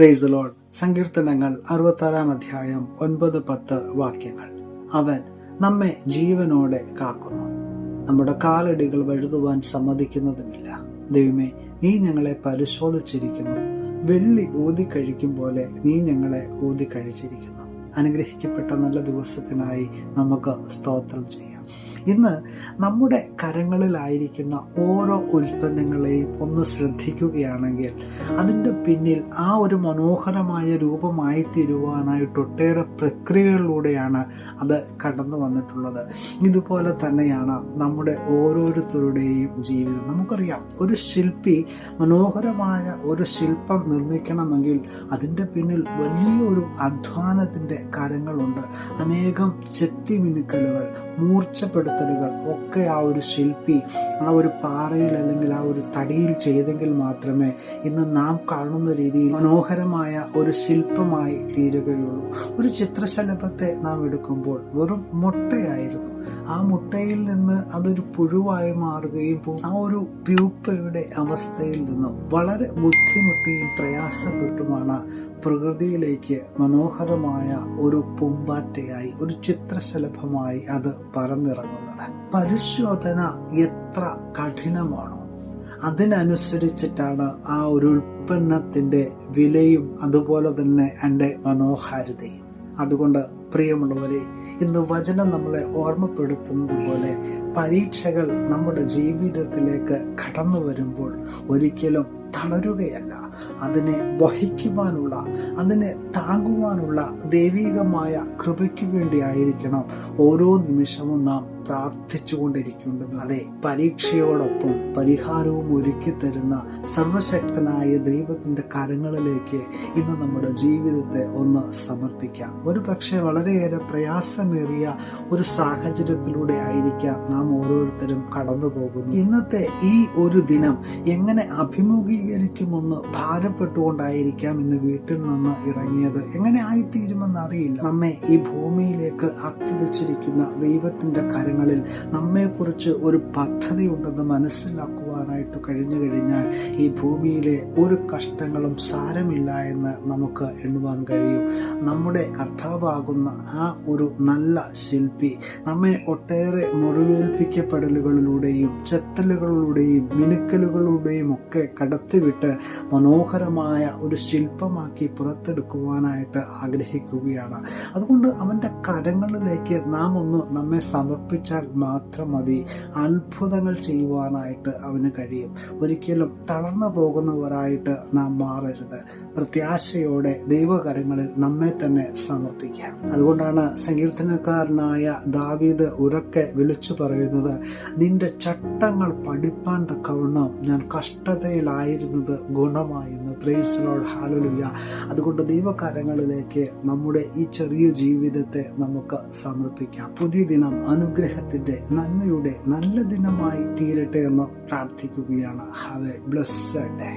Price load സങ്കീർത്തനങ്ങൾ അറുപത്താറാം അധ്യായം ഒൻപത് പത്ത് വാക്യങ്ങൾ. അവൻ നമ്മെ ജീവനോടെ കാക്കുന്നു. നമ്മുടെ കാലടികൾ വഴുതുവാൻ സമ്മതിക്കുന്നതുമില്ല. ദൈവമേ നീ ഞങ്ങളെ പരിശോധിച്ചിരിക്കുന്നു. വെള്ളി ഊതിക്കഴിക്കും പോലെ നീ ഞങ്ങളെ ഊതിക്കഴിച്ചിരിക്കുന്നു അനുഗ്രഹിക്കപ്പെട്ട നല്ല ദിവസത്തിനായി നമുക്ക് സ്തോത്രം ചെയ്യാം. ഇന്ന് നമ്മുടെ കരങ്ങളിലായിരിക്കുന്ന ഓരോ ഉൽപ്പന്നങ്ങളെയും ഒന്ന് ശ്രദ്ധിക്കുകയാണെങ്കിൽ അതിന്റെ പിന്നിൽ ആ ഒരു മനോഹരമായ രൂപമായി തീരുവാനായിട്ട് ഒട്ടേറെ പ്രക്രിയകളിലൂടെയാണ് അത് കടന്നു വന്നിട്ടുള്ളത്. ഇതുപോലെ തന്നെയാണ് നമ്മുടെ ഓരോരുത്തരുടെയും ജീവിതം. നമുക്കറിയാം ഒരു ശില്പി മനോഹരമായ ഒരു ശില്പം നിർമ്മിക്കണമെങ്കിൽ അതിന്റെ പിന്നിൽ വലിയൊരു അധ്വാനത്തിന്റെ കരങ്ങളുണ്ട്. അനേകം ചെത്തിമിനുക്കലുകൾ മൂർച്ചപ്പെടുത്തലുകൾ ഒക്കെ ആ ഒരു ശില്പി ആ ഒരു പാറയിൽ അല്ലെങ്കിൽ ആ ഒരു തടിയിൽ ചെയ്തെങ്കിൽ മാത്രമേ ഇന്ന് നാം കാണുന്ന രീതിയിൽ മനോഹരമായ ഒരു ശില്പമായി തീരുകയുള്ളൂ. ഒരു ചിത്രശലഭത്തെ നാം എടുക്കുമ്പോൾ വെറും മുട്ടയായിരുന്നു. ആ മുട്ടയിൽ നിന്ന് അതൊരു പുഴുവായി മാറുകയും ആ ഒരു പ്യൂപ്പയുടെ അവസ്ഥയിൽ നിന്നും വളരെ ബുദ്ധിമുട്ടിയും പ്രയാസപ്പെട്ടുമാണ് പ്രകൃതിയിലേക്ക് മനോഹരമായ ഒരു പൂമ്പാറ്റയായി ഒരു ചിത്രശലഭമായി അത് പറന്നിറങ്ങുന്നത്. പരിശോധന എത്ര കഠിനമാണോ. അതിനനുസരിച്ചിട്ടാണ് ആ ഒരു ഉൽപ്പന്നത്തിന്റെ വിലയും അതുപോലെ തന്നെ എന്റെ മനോഹാരിതയും. അതുകൊണ്ട് പ്രിയമുള്ളവരെ ഇന്ന് വചനം നമ്മളെ ഓർമ്മപ്പെടുത്തുന്നത് പോലെ പരീക്ഷകൾ നമ്മുടെ ജീവിതത്തിലേക്ക് കടന്നു വരുമ്പോൾ ഒരിക്കലും തളരുകയല്ല. അതിനെ വഹിക്കുവാനുള്ള അതിനെ താങ്ങുവാനുള്ള ദൈവികമായ കൃപയ്ക്ക് വേണ്ടിയായിരിക്കണം ഓരോ നിമിഷവും നാം പ്രാർത്ഥിച്ചുകൊണ്ടിരിക്കേണ്ടത്. അതെ പരീക്ഷയോടൊപ്പം പരിഹാരവും ഒരുക്കി തരുന്ന സർവശക്തനായ ദൈവത്തിന്റെ കരങ്ങളിലേക്ക് ഇന്ന് നമ്മുടെ ജീവിതത്തെ ഒന്ന് സമർപ്പിക്കാം. ഒരു പക്ഷേ വളരെയേറെ പ്രയാസമേറിയ ഒരു സാഹചര്യത്തിലൂടെ ആയിരിക്കാം നാം ഓരോരുത്തരും കടന്നു പോകുന്നത്. ഇന്നത്തെ ഈ ഒരു ദിനം എങ്ങനെ അഭിമുഖീകരിക്കുമെന്ന് ഭാരപ്പെട്ടുകൊണ്ടായിരിക്കാം ഇന്ന് വീട്ടിൽ നിന്ന് ഇറങ്ങിയത്. എങ്ങനെ ആയിത്തീരുമെന്ന് അറിയില്ല. നമ്മെ ഈ ഭൂമിയിലേക്ക് ആക്കി വെച്ചിരിക്കുന്ന ദൈവത്തിന്റെ കരങ്ങൾ കാര്യങ്ങളിൽ നമ്മെക്കുറിച്ച് ഒരു പദ്ധതി ഉണ്ടെന്ന് മനസ്സിലാക്കുവാനായിട്ട് കഴിഞ്ഞു കഴിഞ്ഞാൽ ഈ ഭൂമിയിലെ ഒരു കഷ്ടങ്ങളും സാരമില്ല എന്ന് നമുക്ക് എണ്ണുവാൻ കഴിയും. നമ്മുടെ കർത്താവാകുന്ന ആ ഒരു നല്ല ശില്പി നമ്മെ ഒട്ടേറെ മുറിവേൽപ്പിക്കപ്പെടലുകളിലൂടെയും ചെത്തലുകളിലൂടെയും മിനുക്കലുകളിലൂടെയും ഒക്കെ കടത്തിവിട്ട് മനോഹരമായ ഒരു ശില്പമാക്കി പുറത്തെടുക്കുവാനായിട്ട് ആഗ്രഹിക്കുകയാണ്. അതുകൊണ്ട് അവന്റെ കരങ്ങളിലേക്ക് നാം ഒന്ന് നമ്മെ സമർപ്പിച്ചാൽ മാത്രം മതി. അത്ഭുതങ്ങൾ ചെയ്യുവാനായിട്ട് അവന് കഴിയും. ഒരിക്കലും തളർന്നു പോകുന്നവരായിട്ട് നാം മാറരുത്. പ്രത്യാശയോടെ ദൈവകരങ്ങളിൽ നമ്മെ തന്നെ സമർപ്പിക്കാം. അതുകൊണ്ടാണ് സങ്കീർത്തനക്കാരനായ ദാവീദ് ഉറക്കെ വിളിച്ചു പറയുന്നത് നിന്റെ ചട്ടങ്ങൾ പഠിപ്പാൻ തക്കവണ്ണം ഞാൻ കഷ്ടതയിലായിരുന്നത് ഗുണമായിരുന്നു പ്രേസ് ലോഡ് ഹാലുലുയ അതുകൊണ്ട് ദൈവകരങ്ങളിലേക്ക് നമ്മുടെ ഈ ചെറിയ ജീവിതത്തെ നമുക്ക് സമർപ്പിക്കാം. പുതിയ ദിനം അനുഗ്രഹത്തിന്റെ നന്മയുടെ നല്ല ദിനമായി തീരട്ടെ എന്ന് പ്രാർത്ഥിക്കുകയാണ്. Have A blessed day